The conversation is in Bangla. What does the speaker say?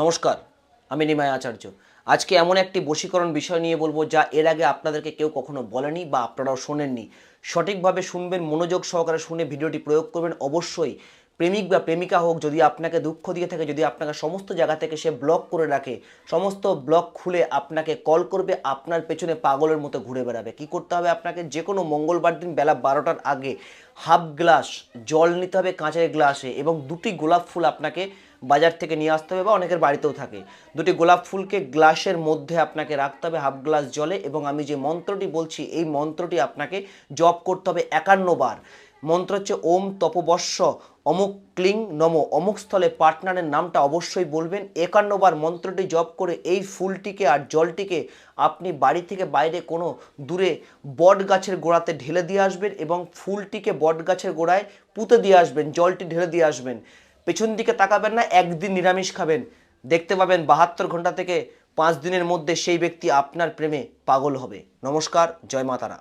নমস্কার, আমি নিমাই আচার্য। আজকে এমন একটি বশীকরণ বিষয় নিয়ে বলব যা এর আগে আপনাদেরকে কেউ কখনো বলেনি বা আপনারাও শোনেননি। সঠিকভাবে শুনবেন, মনোযোগ সহকারে শুনে ভিডিওটি প্রয়োগ করবেন। অবশ্যই প্রেমিক বা প্রেমিকা হোক, যদি আপনাকে দুঃখ দিয়ে থাকে, যদি আপনাকে সমস্ত জায়গা থেকে সে ব্লক করে রাখে, সমস্ত ব্লক খুলে আপনাকে কল করবে, আপনার পেছনে পাগলের মতো ঘুরে বেড়াবে। কি করতে হবে আপনাকে? যে কোনো মঙ্গলবার দিন বেলা বারোটার আগে হাফ গ্লাস জল নিতে হবে কাঁচের গ্লাসে এবং দুটি গোলাপ ফুল আপনাকে বাজার থেকে নিয়ে আসতে হবে বা অনেকের বাড়িতেও থাকে। দুটি গোলাপ ফুলকে গ্লাসের মধ্যে আপনাকে রাখতে হবে হাফ গ্লাস জলে এবং আমি যে মন্ত্রটি বলছি, এই মন্ত্রটি আপনাকে জপ করতে হবে একান্ন বার। মন্ত্র হচ্ছে ওম তপবর্ষ অমুক ক্লিং নম। অমুক স্থলে পার্টনারের নামটা অবশ্যই বলবেন। একান্নবার মন্ত্রটি জপ করে এই ফুলটিকে আর জলটিকে আপনি বাড়ি থেকে বাইরে কোনো দূরে বট গাছের গোড়াতে ঢেলে দিয়ে আসবেন এবং ফুলটিকে বট গাছের গোড়ায় পুঁতে দিয়ে আসবেন, জলটি ঢেলে দিয়ে আসবেন। পেছন দিকে তাকাবেন না, একদিন নিরামিষ খাবেন। দেখতে পাবেন বাহাত্তর ঘণ্টা থেকে পাঁচ দিনের মধ্যে সেই ব্যক্তি আপনার প্রেমে পাগল হবে। নমস্কার, জয় মাতারা